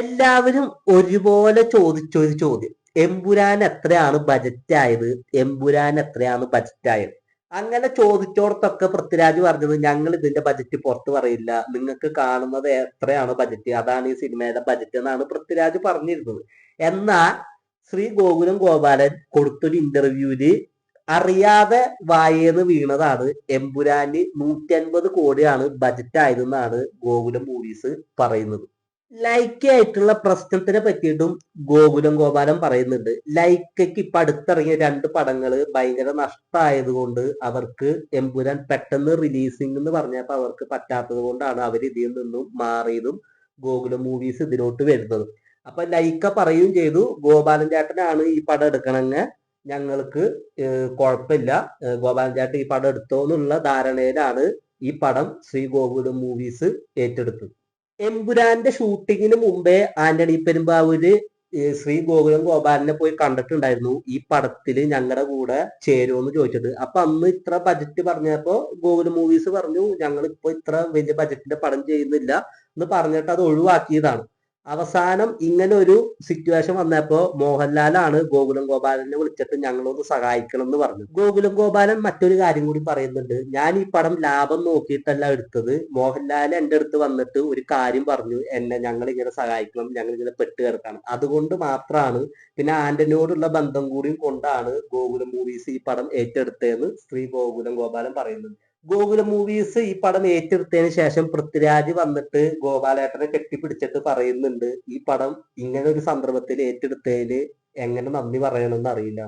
എല്ലാവരും ഒരുപോലെ ചോദിച്ച ഒരു ചോദ്യം. എമ്പുരാൻ എത്രയാണ് ബജറ്റ് ആയത്? എമ്പുരാൻ എത്രയാണ് ബജറ്റ് ആയത്? അങ്ങനെ ചോദിച്ചോടത്തൊക്കെ പൃഥ്വിരാജ് പറഞ്ഞത് ഞങ്ങൾ ഇതിന്റെ ബജറ്റ് പുറത്ത് പറയില്ല. നിങ്ങൾക്ക് കാണുന്നത് എത്രയാണ് ബജറ്റ് അതാണ് ഈ സിനിമയുടെ ബജറ്റ് എന്നാണ് പൃഥ്വിരാജ് പറഞ്ഞിരുന്നത്. എന്നാൽ ശ്രീ ഗോകുലം ഗോപാലൻ കൊടുത്തൊരു ഇന്റർവ്യൂവിൽ അറിയാതെ വായേന്ന് വീണതാണ് എമ്പുരാന് നൂറ്റി അൻപത് കോടിയാണ് ബജറ്റ് ആയതെന്നാണ് ഗോകുലം മൂവീസ് പറയുന്നത്. ലൈക്ക ആയിട്ടുള്ള പ്രശ്നത്തിനെ പറ്റിയിട്ടും ഗോകുലം ഗോപാലൻ പറയുന്നുണ്ട്. ലൈക്കയ്ക്ക് ഇപ്പൊ അടുത്തിറങ്ങിയ രണ്ട് പടങ്ങൾ ഭയങ്കര നഷ്ടമായത് കൊണ്ട് അവർക്ക് എമ്പുരാൻ പെട്ടെന്ന് റിലീസിംഗ് എന്ന് പറഞ്ഞപ്പോ അവർക്ക് പറ്റാത്തത് കൊണ്ടാണ് അവർ ഇതിൽ നിന്നും മാറിയതും ഗോകുലം മൂവീസ് ഇതിലോട്ട് വരുന്നതും. അപ്പൊ ലൈക്ക പറയുകയും ചെയ്തു. ഗോപാലൻ ചേട്ടനാണ് ഈ പടം എടുക്കണമെങ്കിൽ ഞങ്ങൾക്ക് കുഴപ്പമില്ല ഗോപാലൻ ചേട്ടൻ ഈ പടം എടുത്തോ എന്നുള്ള ധാരണയിലാണ് ഈ പടം ശ്രീ ഗോകുലം മൂവീസ് ഏറ്റെടുത്തത്. എമ്പുരാന്റെ ഷൂട്ടിങ്ങിന് മുമ്പേ ആന്റണി പെരുമ്പാവൂര് ശ്രീ ഗോകുലം ഗോപാലിനെ പോയി കണ്ടിട്ടുണ്ടായിരുന്നു. ഈ പടത്തിൽ ഞങ്ങളുടെ കൂടെ ചേരുമെന്ന് ചോദിച്ചത്. അപ്പൊ അന്ന് ഇത്ര ബജറ്റ് പറഞ്ഞപ്പോ ഗോകുലം മൂവീസ് പറഞ്ഞു ഞങ്ങൾ ഇപ്പൊ ഇത്ര വലിയ ബജറ്റിന്റെ പടം ചെയ്യുന്നില്ല എന്ന് പറഞ്ഞിട്ട് അത് ഒഴിവാക്കിയതാണ്. അവസാനം ഇങ്ങനെ ഒരു സിറ്റുവേഷൻ വന്നപ്പോ മോഹൻലാലാണ് ഗോകുലം ഗോപാലനെ വിളിച്ചിട്ട് ഞങ്ങളൊന്ന് സഹായിക്കണം എന്ന് പറഞ്ഞു ഗോകുലം ഗോപാലൻ മറ്റൊരു കാര്യം കൂടി പറയുന്നുണ്ട്. ഞാൻ ഈ പടം ലാഭം നോക്കിയിട്ടല്ല എടുത്തത്. മോഹൻലാൽ എന്റെ അടുത്ത് വന്നിട്ട് ഒരു കാര്യം പറഞ്ഞു. എന്നെ ഞങ്ങൾ ഇങ്ങനെ സഹായിക്കണം ഞങ്ങൾ ഇങ്ങനെ പെട്ട് കിടക്കണം. അതുകൊണ്ട് മാത്രമാണ് പിന്നെ ആന്റണിയോടുള്ള ബന്ധം കൂടിയും കൊണ്ടാണ് ഗോകുലം മൂവീസ് ഈ പടം ഏറ്റെടുത്തതെന്ന് ശ്രീ ഗോകുലം ഗോപാലൻ പറയുന്നത്. ഗോകുലം മൂവീസ് ഈ പടം ഏറ്റെടുത്തതിന് ശേഷം പൃഥ്വിരാജ് വന്നിട്ട് ഗോപാലേട്ടനെ കെട്ടിപ്പിടിച്ചിട്ട് പറയുന്നുണ്ട്. ഈ പടം ഇങ്ങനെ ഒരു സന്ദർഭത്തിൽ ഏറ്റെടുത്തതിൽ എങ്ങനെ നന്ദി പറയണമെന്ന് അറിയില്ല.